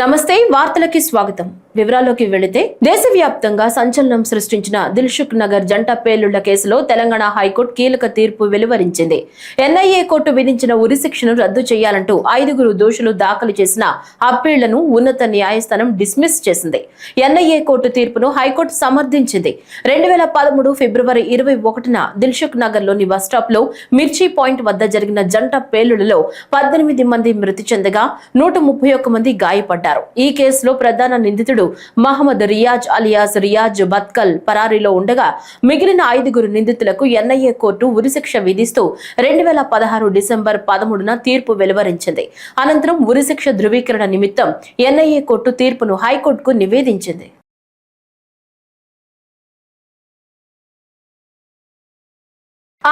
నమస్తే వార్తలకి స్వాగతం. వివరాల్లోకి వెళితే దేశవ్యాప్తంగా సంచలనం సృష్టించిన దిల్షుక్ నగర్ జంట పేలుళ్ళ కేసులో తెలంగాణ హైకోర్టు కీలక తీర్పు వెలువరించింది. ఎన్ఐఏ కోర్టు విధించిన ఉరిశిక్షను రద్దు చేయాలంటూ ఐదుగురు దోషులు దాఖలు చేసిన అప్పీళ్ళను ఉన్నత న్యాయస్థానం డిస్మిస్ చేసింది. ఎన్ఐఏ కోర్టు తీర్పును హైకోర్టు సమర్థించింది. రెండు వేల పదమూడు ఫిబ్రవరి ఇరవై ఒకటిన దిల్షుక్ నగర్లోని బస్టాప్లో మిర్చి పాయింట్ వద్ద జరిగిన జంట పేలుళ్ళలో పద్దెనిమిది మంది మృతి చెందగా నూట ముప్పై ఒక్క మంది గాయపడ్డారు. ఈ కేసులో ప్రధాన నిందితుడు మహమ్మద్ రియాజ్ అలియాస్ రియాజ్ బత్కల్ పరారీలో ఉండగా మిగిలిన ఐదుగురు నిందితులకు ఎన్ఐఏ కోర్టు ఉరిశిక్ష విధిస్తూ రెండు వేల పదహారు డిసెంబర్ పదమూడున తీర్పు వెలువరించింది. అనంతరం ఉరిశిక్ష ధృవీకరణ నిమిత్తం ఎన్ఐఏ కోర్టు తీర్పును హైకోర్టుకు నివేదించింది.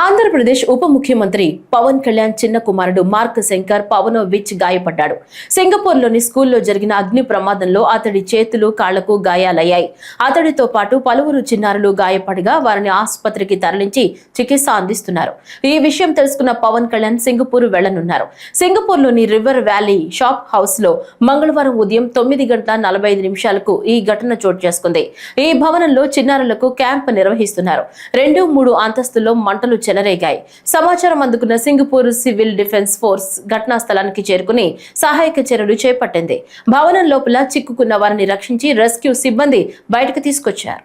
ఆంధ్రప్రదేశ్ ఉప ముఖ్యమంత్రి పవన్ కళ్యాణ్ చిన్న కుమారుడు మార్క్ శంకర్ పవనోవిచ్ గాయపడ్డాడు. సింగపూర్లోని స్కూల్లో జరిగిన అగ్ని ప్రమాదంలో అతడి చేతులు కాళ్ళకు గాయాలయ్యాయి. అతడితో పాటు పలువురు చిన్నారులు గాయపడగా వారిని ఆసుపత్రికి తరలించి చికిత్స అందిస్తున్నారు. ఈ విషయం తెలుసుకున్న పవన్ కళ్యాణ్ సింగపూర్ వెళ్ళనున్నారు. సింగపూర్లోని రివర్ వ్యాలీ షాప్ హౌస్లో మంగళవారం ఉదయం తొమ్మిది గంటల నలభై ఐదు నిమిషాలకు ఈ ఘటన చోటు చేసుకుంది. ఈ భవనంలో చిన్నారులకు క్యాంప్ నిర్వహిస్తున్నారు. రెండు మూడు అంతస్తుల్లో మంటలు చెలరేగాయి. సమాచారం అందుకున్న సింగపూర్ సివిల్ డిఫెన్స్ ఫోర్స్ ఘటనా స్థలానికి చేరుకుని సహాయక చర్యలు చేపట్టింది. భవనం లోపల చిక్కుకున్న వారిని రక్షించి రెస్క్యూ సిబ్బంది బయటకు తీసుకొచ్చారు.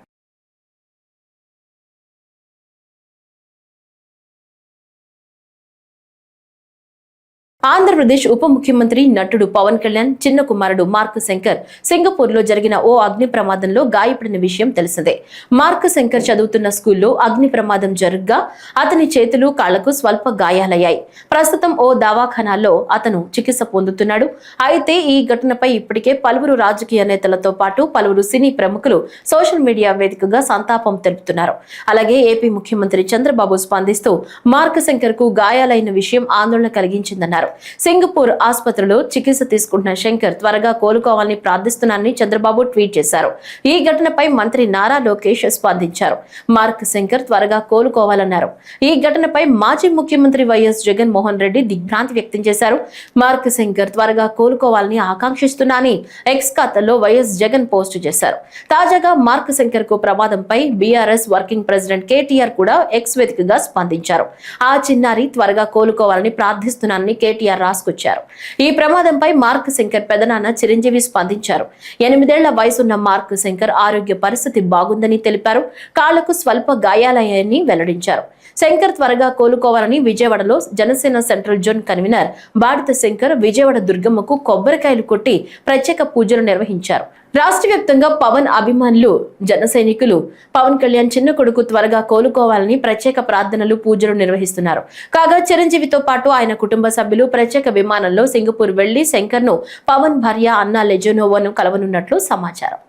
ఆంధ్రప్రదేశ్ ఉప ముఖ్యమంత్రి నటుడు పవన్ కళ్యాణ్ చిన్న కుమారుడు మార్క్ శంకర్ సింగపూర్లో జరిగిన ఓ అగ్ని ప్రమాదంలో గాయపడిన విషయం తెలిసిందే. మార్క్ శంకర్ చదువుతున్న స్కూల్లో అగ్ని ప్రమాదం జరుగ్గా అతని చేతులు కాళ్ళకు స్వల్ప గాయాలయ్యాయి. ప్రస్తుతం ఓ దవాఖానాల్లో అతను చికిత్స పొందుతున్నాడు. అయితే ఈ ఘటనపై ఇప్పటికే పలువురు రాజకీయ నేతలతో పాటు పలువురు సినీ ప్రముఖులు సోషల్ మీడియా వేదికగా సంతాపం తెలుపుతున్నారు. అలాగే ఏపీ ముఖ్యమంత్రి చంద్రబాబు స్పందిస్తూ మార్క్ శంకర్కు గాయాలైన విషయం ఆందోళన కలిగించిందన్నారు. సింగపూర్ ఆసుపత్రిలో చికిత్స తీసుకుంటున్న శంకర్ త్వరగా కోలుకోవాలని ప్రార్థిస్తున్నానని చంద్రబాబు ట్వీట్ చేశారు. ఈ ఘటనపై మంత్రి నారా లోకేష్ స్పందించారు. మార్క్ శంకర్ త్వరగా కోలుకోవాలన్నారు. ఈ ఘటనపై మాజీ ముఖ్యమంత్రి వైఎస్ జగన్ మోహన్ రెడ్డి దిగ్భ్రాంతి వ్యక్తం చేశారు. మార్క్ శంకర్ త్వరగా కోలుకోవాలని ఆకాంక్షిస్తున్నానని ఎక్స్ ఖాతాలో వైఎస్ జగన్ పోస్టు చేశారు. తాజాగా మార్క్ శంకర్కు ప్రమాదంపై బీఆర్ఎస్ వర్కింగ్ ప్రెసిడెంట్ కేటీఆర్ కూడా ఎక్స్ వేదికగా స్పందించారు. ఆ చిన్నారి త్వరగా కోలుకోవాలని ప్రార్థిస్తున్నానని కేటీఆర్ రాసుకొచ్చారు. ఈ ప్రమాదంపై మార్క్ శంకర్ పెదనాన్న చిరంజీవి స్పందించారు. ఎనిమిదేళ్ళ వయసున్న మార్క్ శంకర్ ఆరోగ్య పరిస్థితి బాగుందని తెలిపారు. కాళ్ళకు స్వల్ప గాయాలయ్యాయని వెల్లడించారు. శంకర్ త్వరగా కోలుకోవాలని విజయవాడలో జనసేన సెంట్రల్ జోన్ కన్వీనర్ భారత శంకర్ విజయవాడ దుర్గమ్మకు కొబ్బరికాయలు కొట్టి ప్రత్యేక పూజలు నిర్వహించారు. రాష్ట్ర వ్యాప్తంగా పవన్ అభిమానులు జన సైనికులు పవన్ కళ్యాణ్ చిన్న కొడుకు త్వరగా కోలుకోవాలని ప్రత్యేక ప్రార్థనలు పూజలు నిర్వహిస్తున్నారు. కాగా చిరంజీవితో పాటు ఆయన కుటుంబ సభ్యులు ప్రత్యేక విమానంలో సింగపూర్ వెళ్ళి శంకర్ను పవన్ భార్య అన్నా లెజోనోవాను కలవనున్నట్లు సమాచారం.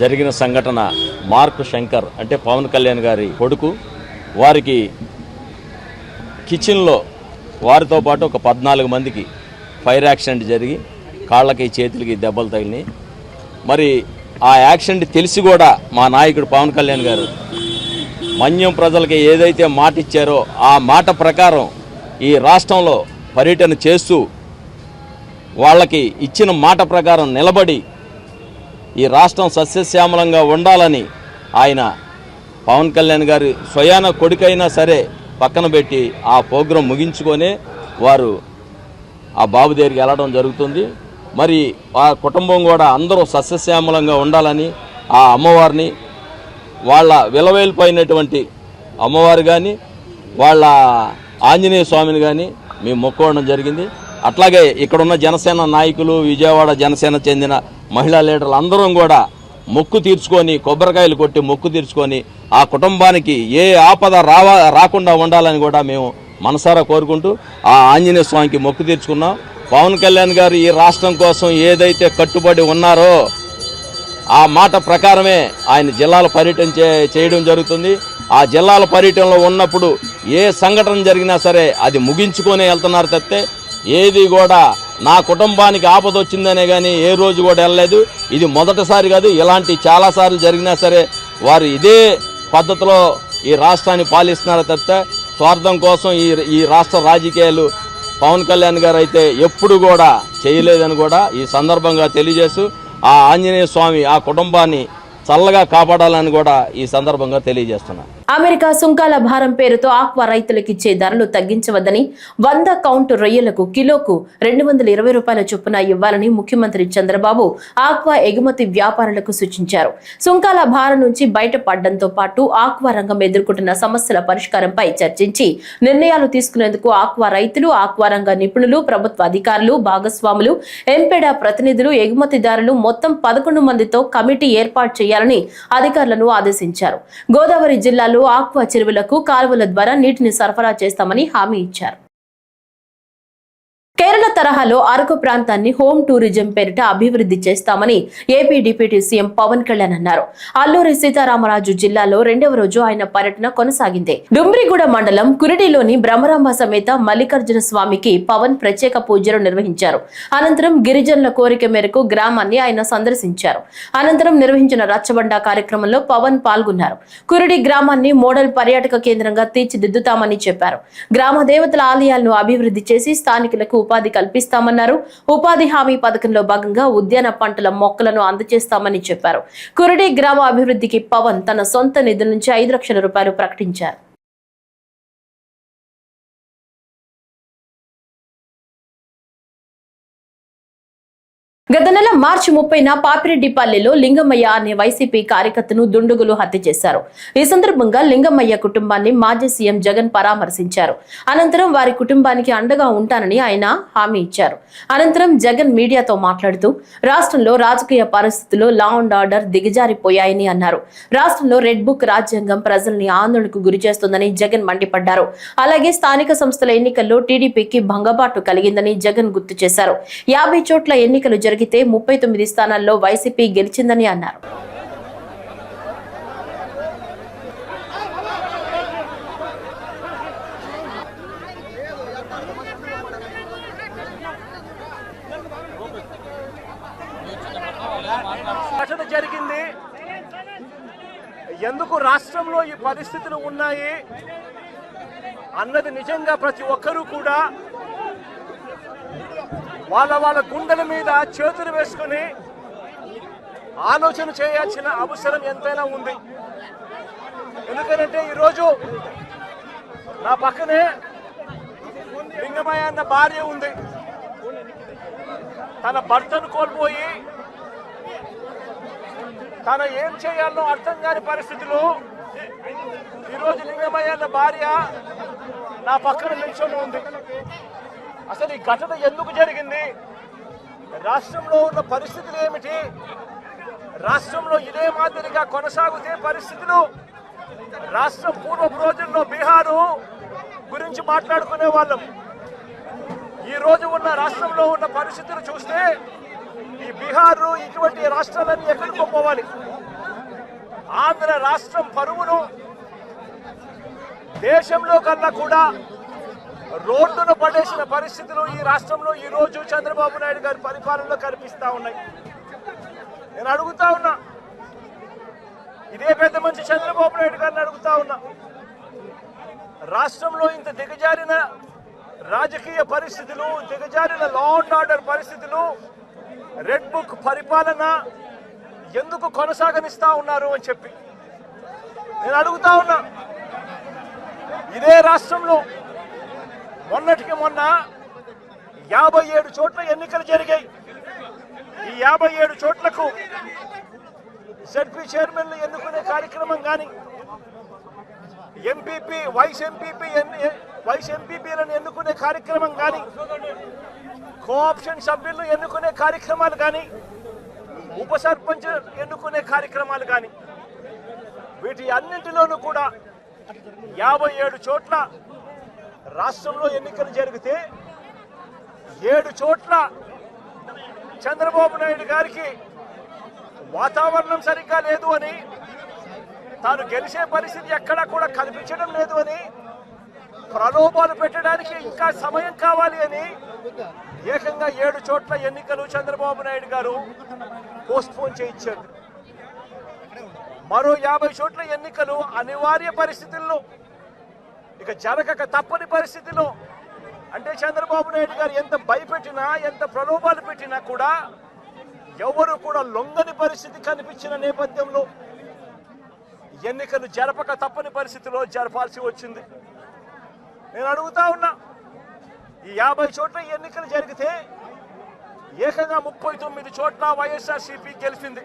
జరిగిన సంఘటన మార్క్ శంకర్ అంటే పవన్ కళ్యాణ్ గారి కొడుకు. వారికి కిచెన్లో వారితో పాటు ఒక పద్నాలుగు మందికి ఫైర్ యాక్సిడెంట్ జరిగి కాళ్ళకి చేతులకి దెబ్బలు తగిలినాయి. మరి ఆ యాక్సిడెంట్ తెలిసి కూడా మా నాయకుడు పవన్ కళ్యాణ్ గారు మన్యం ప్రజలకి ఏదైతే మాట ఇచ్చారో ఆ మాట ప్రకారం ఈ రాష్ట్రంలో పర్యటన చేస్తూ వాళ్ళకి ఇచ్చిన మాట ప్రకారం నిలబడి ఈ రాష్ట్రం సస్యశ్యామలంగా ఉండాలని ఆయన పవన్ కళ్యాణ్ గారి స్వయాన కొడుకైనా సరే పక్కన పెట్టి ఆ ప్రోగ్రాం ముగించుకొనే వారు ఆ బాబు దగ్గరికి వెళ్ళడం జరుగుతుంది. మరి ఆ కుటుంబం కూడా అందరూ సస్యశ్యామలంగా ఉండాలని ఆ అమ్మవారిని వాళ్ళ విలవేలిపోయినటువంటి అమ్మవారు కానీ వాళ్ళ ఆంజనేయ స్వామిని కానీ మేము మొక్కోవడం జరిగింది. అట్లాగే ఇక్కడున్న జనసేన నాయకులు విజయవాడ జనసేన చెందిన మహిళా లీడర్లు అందరం కూడా మొక్కు తీర్చుకొని కొబ్బరికాయలు కొట్టి మొక్కు తీర్చుకొని ఆ కుటుంబానికి ఏ ఆపద రావా రాకుండా ఉండాలని కూడా మేము మనసారా కోరుకుంటూ ఆ ఆంజనేయ స్వామికి మొక్కు తీర్చుకున్నాం. పవన్ కళ్యాణ్ గారు ఈ రాష్ట్రం కోసం ఏదైతే కట్టుబడి ఉన్నారో ఆ మాట ప్రకారమే ఆయన జిల్లాల పర్యటన చే- చేయడం జరుగుతుంది. ఆ జిల్లాల పర్యటనలో ఉన్నప్పుడు ఏ సంఘటన జరిగినా సరే అది ముగించుకొని వెళ్తున్నారు తప్పితే ఏది కూడా నా కుటుంబానికి ఆపద వచ్చిందనే కానీ ఏ రోజు కూడా వెళ్ళలేదు. ఇది మొదటిసారి కాదు ఇలాంటి చాలాసార్లు జరిగినా సరే వారు ఇదే పద్ధతిలో ఈ రాష్ట్రాన్ని పాలిస్తున్నారు తప్పితే స్వార్థం కోసం ఈ ఈ రాష్ట్ర రాజకీయాలు పవన్ కళ్యాణ్ గారు అయితే ఎప్పుడు కూడా చేయలేదని కూడా ఈ సందర్భంగా తెలియజేస్తూ ఆ ఆంజనేయ స్వామి ఆ కుటుంబాన్ని చల్లగా కాపాడాలని కూడా ఈ సందర్భంగా తెలియజేస్తున్నారు అమెరికా సుంకాల భారం పేరుతో ఆక్వా రైతులకు ఇచ్చే ధరలు తగ్గించవద్దని వంద కౌంటు రొయ్యలకు కిలోకు రెండు వందల ఇరవై రూపాయల చొప్పున ఇవ్వాలని ముఖ్యమంత్రి చంద్రబాబు ఆక్వా ఎగుమతి వ్యాపారులకు సూచించారు. సుంకాల భారం నుంచి బయటపడడంతో పాటు ఆక్వా రంగం ఎదుర్కొంటున్న సమస్యల పరిష్కారంపై చర్చించి నిర్ణయాలు తీసుకునేందుకు ఆక్వా రైతులు ఆక్వా రంగ నిపుణులు ప్రభుత్వ అధికారులు భాగస్వాములు ఎంపెడా ప్రతినిధులు ఎగుమతిదారులు మొత్తం పదకొండు మందితో కమిటీ ఏర్పాటు చేయాలని అధికారులను ఆదేశించారు. గోదావరి జిల్లాలో ఆక్వా చెరువులకు కాలువల ద్వారా నీటిని సరఫరా చేస్తామని హామీ ఇచ్చారు. తరహాలో అరకు ప్రాంతాన్ని హోమ్ టూరిజం పేరిట అభివృద్ధి చేస్తామని AP deputy CM Pawan Kalyan అన్నారు. అల్లూరి సీతారామరాజు జిల్లాలో రెండవ రోజు ఆయన పర్యటన కొనసాగింది. డుమ్రిగూడ మండలం కురిడిలోని బ్రహ్మరాంబ సమేత మల్లికార్జున స్వామికి పవన్ ప్రత్యేక పూజలు నిర్వహించారు. అనంతరం గిరిజనుల కోరిక మేరకు గ్రామాన్ని ఆయన సందర్శించారు. అనంతరం నిర్వహించిన రచ్చబండ కార్యక్రమంలో పవన్ పాల్గొన్నారు. కురిడి గ్రామాన్ని మోడల్ పర్యాటక కేంద్రంగా తీర్చిదిద్దుతామని చెప్పారు. గ్రామ దేవతల ఆలయాలను అభివృద్ధి చేసి స్థానికులకు ఉపాధి కల్పిస్తామన్నారు. ఉపాధి హామీ పథకంలో భాగంగా ఉద్యాన పంటల మొక్కలను అందజేస్తామని చెప్పారు. కురడి గ్రామ అభివృద్ధికి పవన్ తన సొంత నిధుల నుంచి ఐదు లక్షల రూపాయలు ప్రకటించారు. గత నెల మార్చి ముప్పైన పాపిరెడ్డిపల్లిలో లింగమయ్య అనే వైసీపీ కార్యకర్తను దుండుగులు హత్య చేశారు. ఈ సందర్భంగా లింగమయ్య కుటుంబాన్ని మాజీ సీఎం జగన్ పరామర్శించారు. అనంతరం వారి కుటుంబానికి అండగా ఉంటానని ఆయన హామీ ఇచ్చారు. అనంతరం జగన్ మీడియాతో మాట్లాడుతూ రాష్ట్రంలో రాజకీయ పరిస్థితుల్లో లా అండ్ ఆర్డర్ దిగజారిపోయాయని అన్నారు. రాష్ట్రంలో రెడ్ బుక్ రాజ్యాంగం ప్రజల్ని ఆందోళనకు గురి చేస్తుందని జగన్ మండిపడ్డారు. అలాగే స్థానిక సంస్థల ఎన్నికల్లో టీడీపీకి భంగబాటు కలిగిందని జగన్ గుర్తు చేశారు. యాభై చోట్ల ఎన్నికలు జరిగితే ముప్పై తొమ్మిది స్థానాల్లో వైసీపీ గెలిచిందని అన్నారు. జరిగింది. ఎందుకు రాష్ట్రంలో ఈ పరిస్థితులు ఉన్నాయి? అన్నది నిజంగా ప్రతి ఒక్కరూ కూడా వాళ్ళ వాళ్ళ గుండెల మీద చేతులు వేసుకుని ఆలోచన చేయాల్సిన అవసరం ఎంతైనా ఉంది. ఎందుకంటే ఈరోజు నా పక్కనే లింగమయ్య అన్న భార్య ఉంది. తన భర్తను కోల్పోయి తన ఏం చేయాలో అర్థం కాని పరిస్థితిలో ఈరోజు లింగమయ్య అన్న భార్య నా పక్కన నిల్చొని ఉంది. అసలు ఈ ఘటన ఎందుకు జరిగింది? రాష్ట్రంలో ఉన్న పరిస్థితులు ఏమిటి? రాష్ట్రంలో ఇదే మాదిరిగా కొనసాగుతే పరిస్థితులు? రాష్ట్రం పూర్వపు రోజుల్లో బీహారు గురించి మాట్లాడుకునే వాళ్ళం. ఈ రోజు ఉన్న రాష్ట్రంలో ఉన్న పరిస్థితులు చూస్తే ఈ బీహారు ఇటువంటి రాష్ట్రాలన్నీ ఎక్కడికి పోవాలి? ఆంధ్ర రాష్ట్రం పరువును దేశంలో కన్నా కూడా రోడ్డును పడేసిన పరిస్థితులు ఈ రాష్ట్రంలో ఈ రోజు చంద్రబాబు నాయుడు గారి పరిపాలనలో కనిపిస్తా ఉన్నాయి. నేను అడుగుతా ఉన్నా. ఇదే పెద్ద మంచి చంద్రబాబు నాయుడు గారిని అడుగుతా ఉన్నా. రాష్ట్రంలో ఇంత దిగజారిన రాజకీయ పరిస్థితులు దిగజారిన లా అండ్ ఆర్డర్ పరిస్థితులు రెడ్ బుక్ పరిపాలన ఎందుకు కొనసాగనిస్తా ఉన్నారు అని చెప్పి. నేను అడుగుతా ఉన్నా. ఇదే రాష్ట్రంలో మొన్నటికి మొన్న యాభై ఏడు చోట్ల ఎన్నికలు జరిగాయి. ఈ యాభై ఏడు చోట్లకు జడ్పీ చైర్మన్లు ఎన్నుకునే కార్యక్రమం కానీ ఎంపీపీ వైస్ ఎంపీపీ వైస్ ఎంపీపీలను ఎన్నుకునే కార్యక్రమం కానీ కోఆప్షన్ సభ్యులను ఎన్నుకునే కార్యక్రమాలు కానీ ఉప సర్పంచ్ ఎన్నుకునే కార్యక్రమాలు కానీ వీటి అన్నింటిలోనూ కూడా యాభై ఏడు చోట్ల రాష్ట్రంలో ఎన్నికలు జరిగితే ఏడు చోట్ల చంద్రబాబు నాయుడు గారికి వాతావరణం సరిగ్గా లేదు అని తాను గెలిచే పరిస్థితి ఎక్కడా కూడా కనిపించడం లేదు అని ప్రలోభాలు పెట్టడానికి ఇంకా సమయం కావాలి అని ఏకంగా ఏడు చోట్ల ఎన్నికలు చంద్రబాబు నాయుడు గారు పోస్ట్పోన్ చేయించారు. మరో యాభై చోట్ల ఎన్నికలు అనివార్య పరిస్థితుల్లో ఇక జరగక తప్పని పరిస్థితిలో అంటే చంద్రబాబు నాయుడు గారు ఎంత భయపెట్టినా ఎంత ప్రలోభాలు పెట్టినా కూడా ఎవరు కూడా లొంగని పరిస్థితి కనిపించిన నేపథ్యంలో ఎన్నికలు జరపక తప్పని పరిస్థితిలో జరపాల్సి వచ్చింది. నేను అడుగుతా ఉన్నా ఈ యాభై చోట్ల ఎన్నికలు జరిగితే ఏకంగా ముప్పై తొమ్మిది చోట్ల వైఎస్ఆర్సీపీ గెలిచింది.